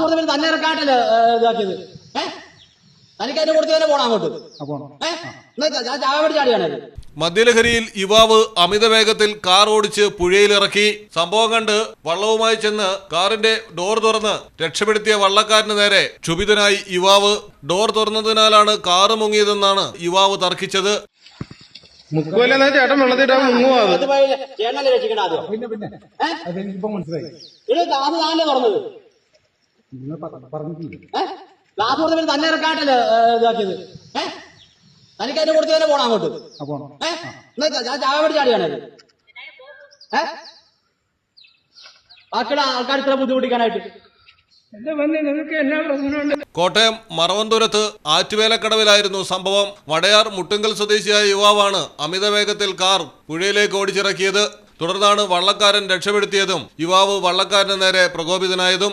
കൊടുത്ത പിന്നെ തന്നെ ഇറക്കാട്ടല്ലേ ഇതാക്കിയത്? ഏഹ് തനിക്ക് അതിന്റെ കൊടുത്ത് തന്നെ പോണം അങ്ങോട്ട്. ചാടിയാണ് മദ്യലഹരിയിൽ യുവാവ് അമിത വേഗത്തിൽ കാർ ഓടിച്ച് പുഴയിലിറക്കി. സംഭവം കണ്ട് വള്ളവുമായി ചെന്ന് കാറിന്റെ ഡോർ തുറന്ന് രക്ഷപ്പെടുത്തിയ വള്ളക്കാരന് നേരെ ക്ഷുഭിതനായി യുവാവ്. ഡോർ തുറന്നതിനാലാണ് കാറ് മുങ്ങിയതെന്നാണ് യുവാവ് തർക്കിച്ചത്. മുക്കുവല്ലെന്നാ ചേട്ടൻ വെള്ളത്തിട്ടാ മുങ്ങുവാ പിന്നെ പിന്നെ. മനസ്സിലായി. നിങ്ങൾ പറഞ്ഞിട്ടില്ല? ഏഹ് ഗ്ലാസ് കൊടുത്ത പിന്നെ തന്നെ ഇറക്കാട്ടല്ലേ ഇതാക്കിയത്? ഏഹ് തനിക്ക് അതിന്റെ കൊടുത്ത് തന്നെ പോണം അങ്ങോട്ട്. ഏഹ് ഞാൻ ചായ മേടിച്ച് ചാടിയാണ് ഏഹ് ബാക്കിയുള്ള ആൾക്കാർ ഇത്ര ബുദ്ധിമുട്ടിക്കാനായിട്ട്. കോട്ടയം മറവന്തുരത്ത് ആറ്റുവേലക്കടവിലായിരുന്നു സംഭവം. വടയാർ മുട്ടുങ്കൽ സ്വദേശിയായ യുവാവാണ് അമിത വേഗത്തിൽ കാർ പുഴയിലേക്ക് ഓടിച്ചിറക്കിയത്. തുടർന്നാണ് വള്ളക്കാരൻ രക്ഷപ്പെടുത്തിയതും. യുവാവ് വള്ളക്കാരന് നേരെ പ്രകോപിതനായതും.